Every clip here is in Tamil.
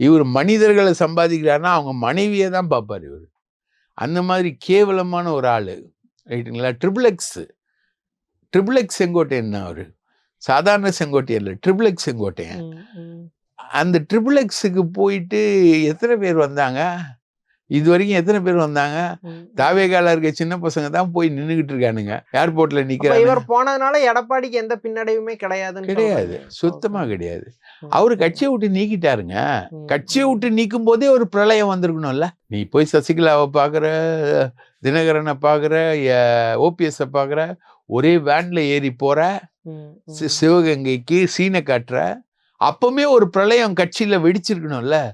இவர் மனிதர்களை சம்பாதிக்கிறாருன்னா அவங்க மனைவியை தான் பார்ப்பார் இவர். அந்த மாதிரி கேவலமான ஒரு ஆள். ரைட்டுங்களா triple X triple X Sengottaiyan தான் அவர். சாதாரண செங்கோட்டையன் இல்லை. Triple X Sengottaiyan. அந்த ட்ரிபிள் எக்ஸுக்கு போயிட்டு எத்தனை பேர் வந்தாங்க? இது வரைக்கும் எத்தனை பேர் வந்தாங்க. தாவேகால இருக்க சின்ன பசங்க தான் போய் நின்றுகிட்டு இருக்கானுங்க. ஏர்போர்ட்ல நிக்கிறாங்க இவர் போனதுனால எடப்பாடிக்கு எந்த பின்னடைவுமே கிடையாது. சொல்றீங்க. சுத்தமா. கிடையாது. அவரு கட்சியை விட்டு நீக்கிட்டாருங்க. கட்சியை விட்டு நீக்கும் போதே ஒரு பிரளயம் வந்திருக்கணும்ல. நீ போய் சசிகலாவை பார்க்குற தினகரனை பார்க்குற ஓபிஎஸ்ஸை பார்க்குற ஒரே வேன்ல ஏறி போற. சிவகங்கைக்கு சீனை காட்டுற அப்பவுமே ஒரு பிரளயம் கட்சியில வெடிச்சிருக்கணும்ல.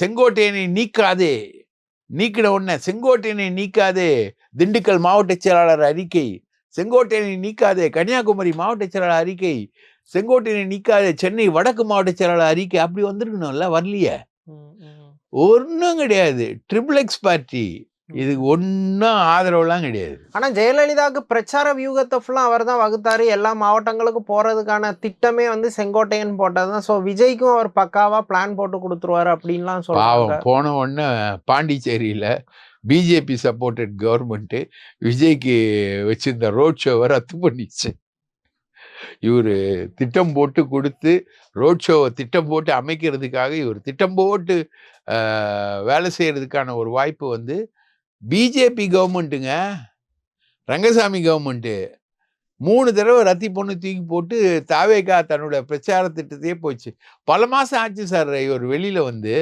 செங்கோட்டையனை நீக்காதே. நீக்கின உடனே செங்கோட்டையனை நீக்காதே திண்டுக்கல் மாவட்ட செயலாளர் அறிக்கை. செங்கோட்டையனை நீக்காதே கன்னியாகுமரி மாவட்ட செயலாளர் அறிக்கை. செங்கோட்டையனை நீக்காதே சென்னை வடக்கு மாவட்ட செயலாளர் அறிக்கை. அப்படி வந்திருக்கணும்ல வரலையே. ஒன்றும் கிடையாது. ட்ரிபிள் எக்ஸ் பார்ட்டி இதுக்கு ஒன்றும் ஆதரவுலாம் கிடையாது. ஆனா ஜெயலலிதாவுக்கு பிரச்சார வியூகத்தை ஃபுல்லா அவர் தான் வகுத்தாரு. எல்லா மாவட்டங்களுக்கும் போறதுக்கான திட்டமே வந்து செங்கோட்டையன் போட்டதுதான். சோ விஜய்க்கும் அவர் பக்காவா பிளான் போட்டு கொடுத்துருவாரு அப்படின்லாம் பாவம் போன உடனே பாண்டிச்சேரியில் பிஜேபி சப்போர்ட்டட் கவர்மெண்ட்டு விஜய்க்கு வச்சிருந்த ரோட் ஷோவை ரத்து பண்ணிச்சு. இவர் திட்டம் போட்டு கொடுத்து ரோட் ஷோவை திட்டம் போட்டு அமைக்கிறதுக்காக இவர் திட்டம் போட்டு வேலை செய்யறதுக்கான ஒரு வாய்ப்பு வந்து பிஜேபி கவர்மெண்ட்டுங்க ரங்கசாமி கவர்மெண்ட்டு மூணு தடவை ரத்தி பொண்ணு தூக்கி போட்டு தாவேகா தன்னோட பிரச்சார திட்டத்தையே போச்சு. பல மாதம் ஆச்சு சார் இவர் வெளியில் வந்து.